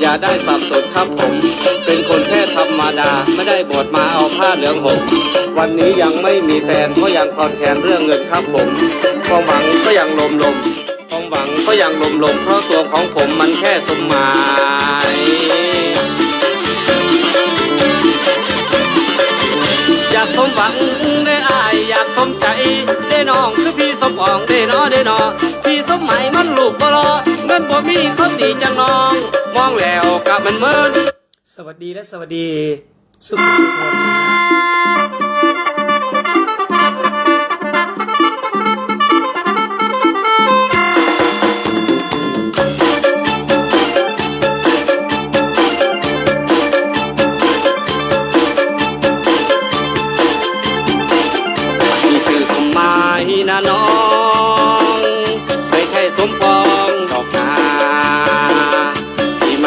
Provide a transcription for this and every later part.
อย่าได้สับสนครับผม เป็นคนแค่ธรรมดา ไม่ได้บวชมาเอาผ้าเหลืองห่มวันนี้ยังไม่มีแฟนก็ยังคลอนแคลนเรื่องเงินครับผมความหวังก็ยังลมลมความหวังก็ยังลมลมเพราะตัวของผมมันแค่สมหมายอยากสมหวังได้อายอยากสมใจได้น้องคือพี่สมปองได้นอได้นอพี่สมหมายมันลูกบ่รอ นบ่มีคนดีจังน้อง มองแล้วกับมันเมินสวัสดีและสวัสดี สุขสุขคน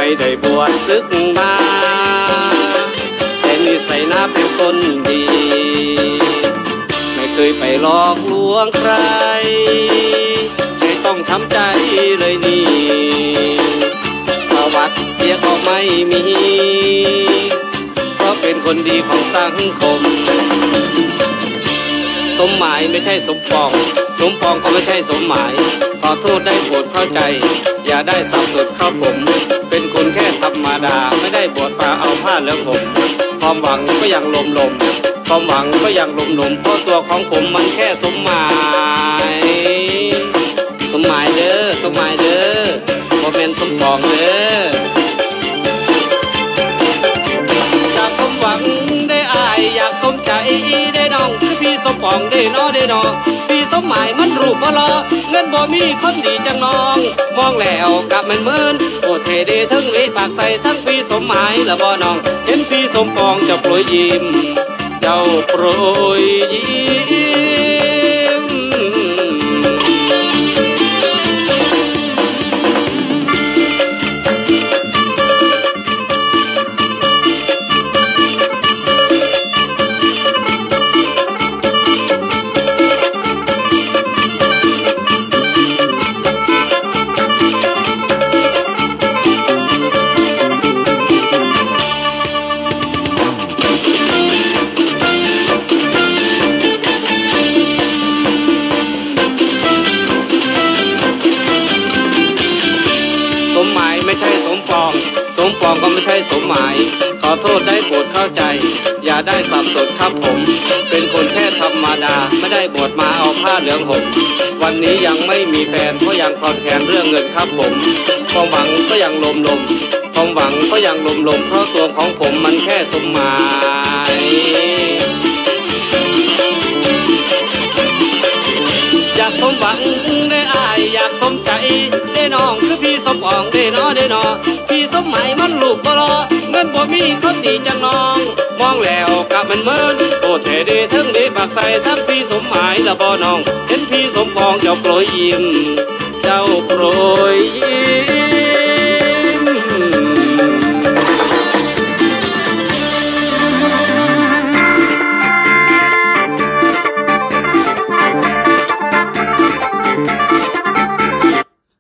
ไม่ได้บวชศึกมาแต่นิสัยน่าเป็นคนดี ไม่เคยไปหลอกลวงใคร ไม่ต้องช้ำใจเลยนี่ประวัติเสียก็ไม่มี เพราะเป็นคนดีของสังคม สมหมายไม่ใช่สมปอง สมปองก็ไม่ใช่สมหมาย ขอโทษได้โปรดเข้าใจ อย่าได้สับสนเข้าผม เป็นคนแค่ธรรมดา ไม่ได้บวชมาเอาผ้าเหลืองผม ความหวังก็ยังลมลม ความหวังก็ยังลมลมเพราะตัวของผมมันแค่สมหมาย สมหมายเด้อ สมหมายเด้อบ่แม่นสมปองเด้ออยากสมหวังได้อายอยากสมใจได้น้องคือพี่สมปองได้นอได้นอพี่ มหมายมันรูปบ่รอเงินบ่มีคนดีจังน้อง มองแล้วกับมันเหมือนโอเทเดถึงเวปากใส่ทั้งปีสมหมายละบ่น้อง เห็นปีสมปองจะโปรยยิ้ม เจ้าโปรยยิ้ม ได้สับสนครับผม เป็นคนแค่ธรรมดา ไม่ได้บวชมาเอาผ้าเหลืองห่มวันนี้ยังไม่มีแฟนก็ยังคลอนแคลนเรื่องเงินครับผม ความหวังก็ยังลมลมความหวังก็ยังลมลมเพราะตัวของผมมันแค่สมหมายอยากสมหวังได้อายอยากสมใจได้น้องคือพี่สมปองได้นอได้นอพี่สมหมายมันลูกบ่รอเงินบ่มีคนดีจังน้อง มองแล้วกับมันเมินโอ้เทเดถึงเดปากใส่สักพี่สมหมายละบ่น้อง เห็นพี่สมปองเจ้าโปรยยิ้มเจ้าโปรยยิ้ม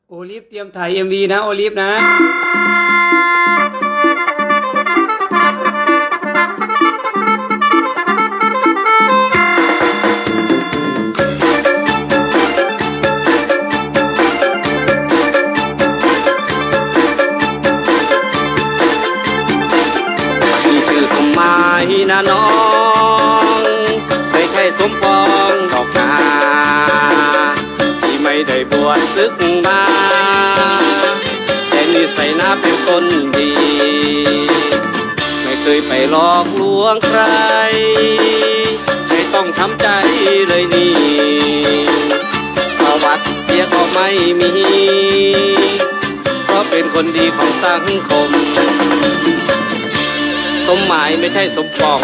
โอลิฟเตรียมถ่ายเอ็มวีนะ โอลิฟนะ ไม่เคยไปหลอกลวงใคร ไม่ต้องช้ำใจเลยนี่ประวัติเสียก็ไม่มี เพราะเป็นคนดีของสังคม สมหมายไม่ใช่สมปอง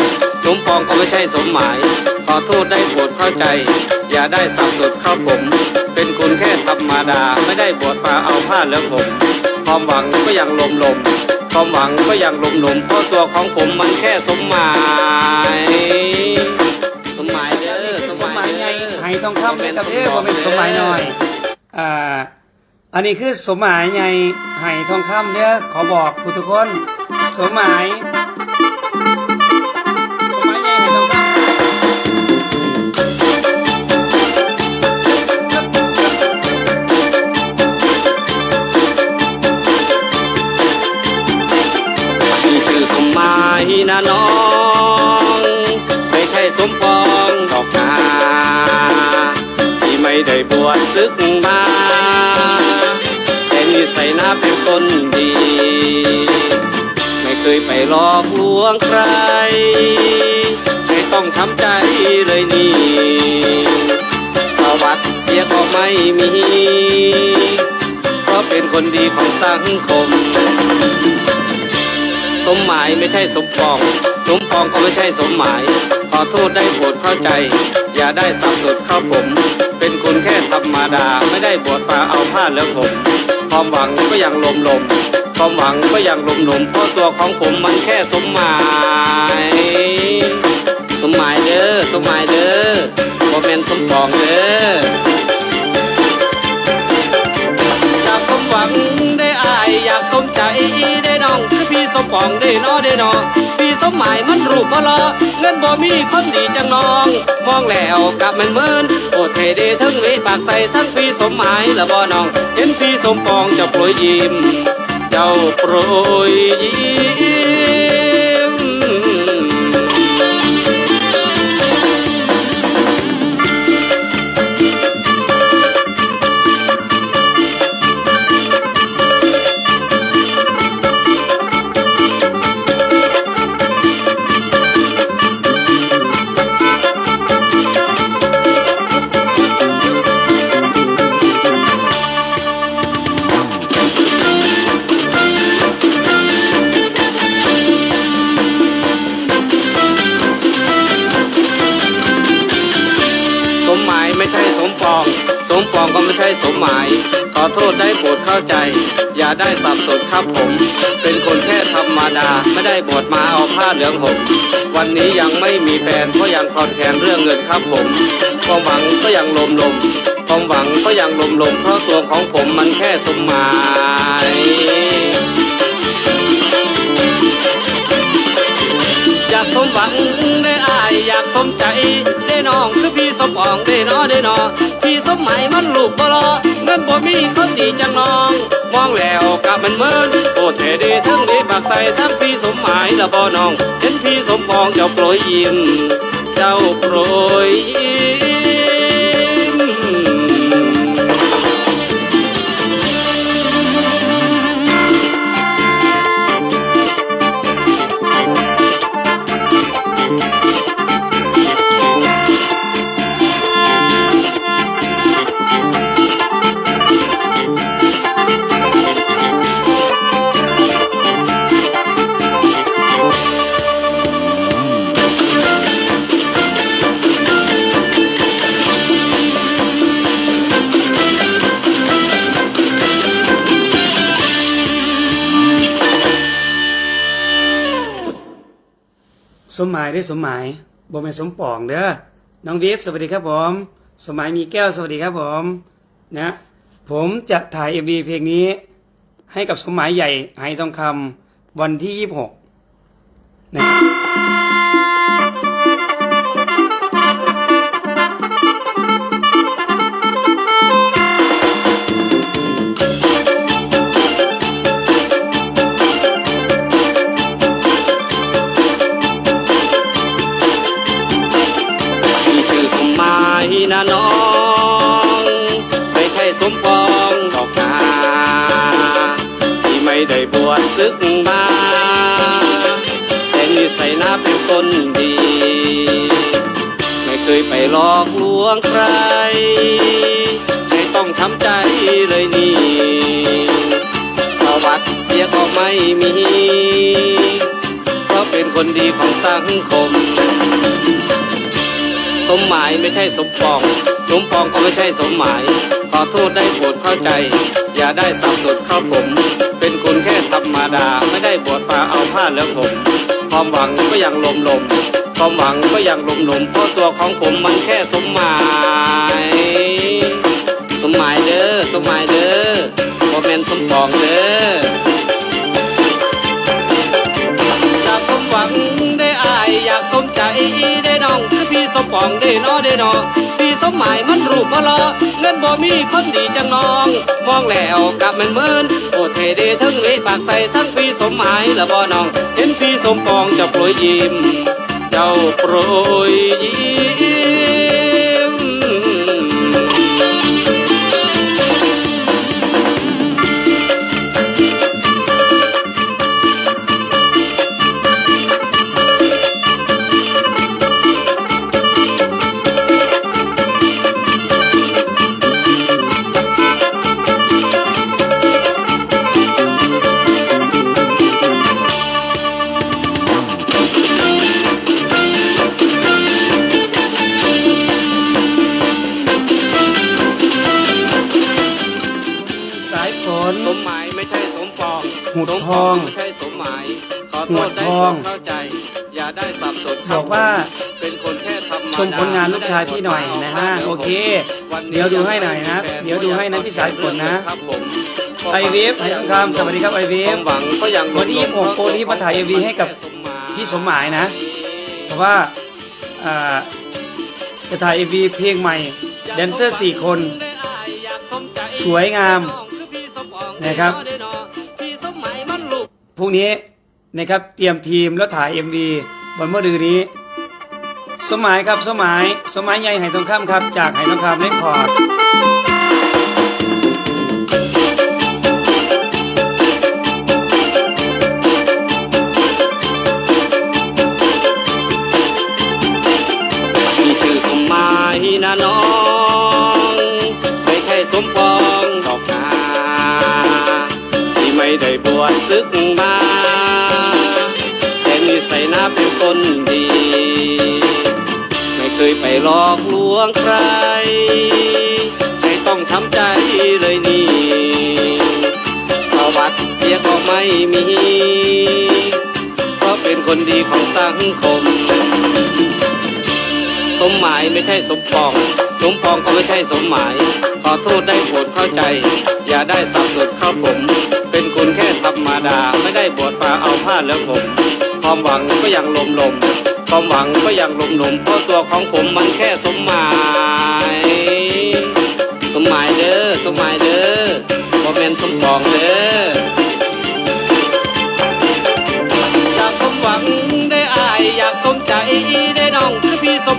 สมปองก็ไม่ใช่สมหมาย ขอโทษได้โปรดเข้าใจ อย่าได้สับสนเข้าผม เป็นคนแค่ธรรมดา ไม่ได้บวชมาเอาผ้าเหลืองผม ความหวังก็ยังลมลม ความหวังก็อย่างหลมลมเพราะตัวของผมมันแค่สมหมาย สมหมายเด้อนี่คือสมหมายไงไหทองคำเลยครับเด้อบ่เป็นสมหมายน้อยอ่าอันนี้คือสมหมายไงไห่ทองคำเนี่ยขอบอกทุกทุกคน สมหมาย นะน้อง ไม่ใช่สมปองดอกนาที่ไม่ได้บวชศึกมา แต่นิสัยน่าเป็นคนดี ไม่เคยไปหลอกลวงใคร ไม่ต้องช้ำใจเลยนี่ประวัติเสียก็ไม่มี เพราะเป็นคนดีของสังคม สมหมายไม่ใช่สมปอง สมปองก็ไม่ใช่สมหมาย ขอโทษได้โปรดเข้าใจ อย่าได้สับสนเข้าผม เป็นคนแค่ธรรมดา ไม่ได้บวชมาเอาผ้าเลืองผม ความหวังก็ยังลมลมความหวังก็ยังลมลมเพราะตัวของผมมันแค่สมหมาย สมหมายเด้อสมหมายเด้อบ่แม่นสมปองเด้ออยากสมหวังได้อายอยากสมใจได้น้อง สมปองได้นอได้นอพี่สมหมายมันรูปบ่ลอเงินบ่มีคนดีจังน้อง มองแล้วกลับมันเมินโอดเทเดทั้งเวปากใส่สั้งพี่สมหมายละบ่น้อง เห็นพี่สมปองจะโปรยยิ้ม เจ้าโปรยยิ้ม ก็ไม่ใช่สมหมาย ขอโทษได้โปรดเข้าใจ อย่าได้สับสนครับผม เป็นคนแค่ธรรมดา ไม่ได้บวชมาเอาผ้าเหลืองห่มวันนี้ยังไม่มีแฟนเพราะยังคลอนแคลนเรื่องเงินครับผม ความหวังก็ยังลมลมความหวังก็ยังลมลมเพราะตัวของผมมันแค่สมหมายอยากสมหวังได้อายอยากสมใจได้น้องคือพี่สมปองได้นอได้นอ สมหมายมันลูกบลอเงินบ่มีคนดีจังน้อง มองแล้วกลับมันเมินโอดเทดีทั้งดีปากใส่ซ้ำพี่สมหมายละบ่น้อง เห็นพี่สมปองเจ้าโปรยยิ้มเจ้าโปรยยิ้ มหมายได้สมหมายบ่แม่นสมปองเด้อน้องวิฟสวัสดีครับผม สมหมายมีแก้วสวัสดีครับผมนะผมจะถ่าย MV เพลงนี้ ให้กับสมหมายใหญ่ไฮทองคำวันที่26นะ นะน้อง ไม่ใช่สมปองดอกนาที่ไม่ได้บวชศึกมาแต่นิสัยน่าเป็นคนดี ไม่เคยไปหลอกลวงใคร ไม่ต้องช้ำใจเลยนี่ประวัติเสียก็ไม่มี เพราะเป็นคนดีของสังคม มหมายไม่ใช่สมปอง สมปองก็ไม่ใช่สมหมาย ขอโทษได้โปรดเข้าใจ อย่าได้สับสนเข้าผม เป็นคนแค่ธรรมดาไม่ได้บวชมาเอาผ้าเหลือผมความหวังก็ยังลมลมความหวังก็ยังลมลมเพราะตัวของผมมันแค่สมหมาย สมหมายเด้อสมหมายเด้อแมนสมปองเด้อ สมปองได้นอได้นอพี่สมหมายมันรูปบ่ลอเงินบ่มีคนดีจังน้อง มองแล้วกลับมันเหมือนโอเทเดทั้งเวปากใส่สั้งพี่สมหมายละบ่น้อง เห็นพี่สมปองจะโปรยยิ้ม เจ้าโปรยยิ้ ดสมทองไม่ใช่สมหมาย ขอหโทวษดได้ทองเข้าใจ อย่าได้สับสนบอกว่าเป็นคนแค่ทำชมผลงานลูกชายพี่หน่อยนะฮะโอเค เดี๋ยวดูให้หน่อยนะ เดี๋ยวดูให้นะพี่สายฝนนะครับผมไอเวฟไอทองคำสวัสดีครับไอเวคฟวามหวังก็ยังวันนี้ผมโปรนี้มาถ่าย MV ให้กับพี่สมหมายนะเพราะว่าอ่าจะถ่ายเอ็มวีเพลงใหม่แดนเซอร์สี่คน สวยงามนะครับ พรุ่งนี้นะครับเตรียมทีมแล้วถ่าย MV วันเมื่อดืนนี้ สมัยครับสมัยสมัยใหญ่ไหทองคำครับ จากไหทองคำเล็กคอร์ด ได้บวชศึกมาแต่นิสัยน่าเป็นคนดี ไม่เคยไปหลอกลวงใคร ไม่ต้องช้ำใจเลยนี่ประวัติเสียก็ไม่มี เพราะเป็นคนดีของสังคม มหมายไม่ใช่สมปอง สมปองก็ไม่ใช่สมหมาย ขอโทษได้โปรดเข้าใจ อย่าได้สับสนเข้าผม เป็นคนแค่ธรรมดา ไม่ได้บวชมาเอาผ้าแล้วผม ความหวังก็ยังลมลมความหวังก็ยังลมลมเพราะตัวของผมมันแค่สมหมาย สมหมายเด้อ สมหมายเด้อบ่แม่นสมปองเด้อ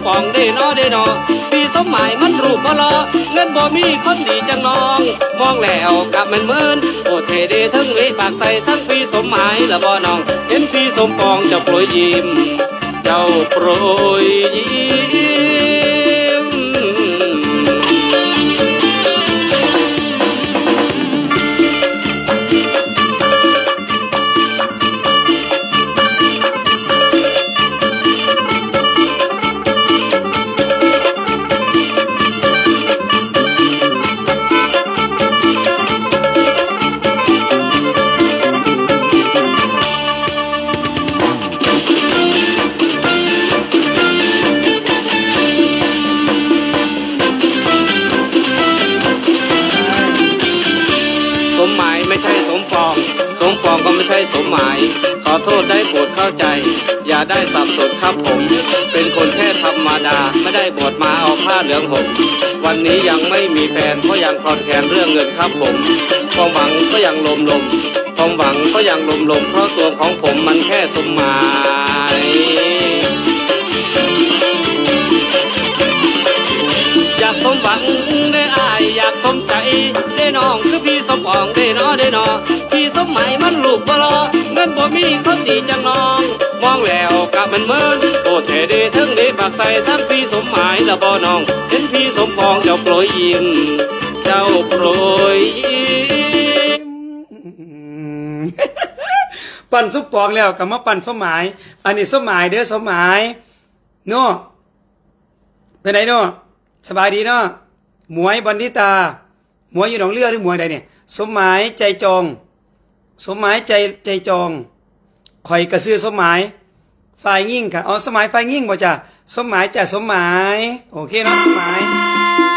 ปองได้นอได้นอพี่สมหมายมันรูปบ่ลอเงินบ่มีคนดีจังน้อง มองแล้วกลับมันเหมือนโอเทเดทั้งเวปากใส่ทั้งพี่สมหมายละบ่น้อง เห็นพี่สมปองจะโปรยยิ้ม เจ้าโปรยยิ้ มาเอาผ้าเหลืองห่มวันนี้ยังไม่มีแฟนเพราะยังคลอนแคลนเรื่องเงินครับผมความหวังก็ยังลมลมความหวังก็ยังลมลมเพราะตัวของผมมันแค่สมหมายอยากสมหวังได้อายอยากสมใจได้น้องคือพี่สมปองได้นอได้นอพี่สมหมายมันลูกบ่รอเงินบ่มีคนดีจังน้อง มองแล้วกะมันเมือนโอเทเดถึงเดปากใส่ซ้ำพี่สมหมายละบ่น้อง เห็นพี่สมปองเจ้าโปรยยิ้มเจ้าโปรยยิ้มปั่นสมปองแล้วกับมาปั่นสมหมาย อันนี้สมหมายเด้อสมหมายโน่เป็นไงโน่สบายดีเนาะหมวยบันทิตา หมวยอยู่หนองเลือหรือหมวยใดเนี่ย สมหมายใจจอง สมหมายใจใจจองข่อยกระซื้อสมหมาย ฝ่ายยิ่งค่ะอ๋อสมหมายฝ่ายยิ่งบ่จ้ะสมหมายจ้ะสมหมายโอเคเนาะสมหมาย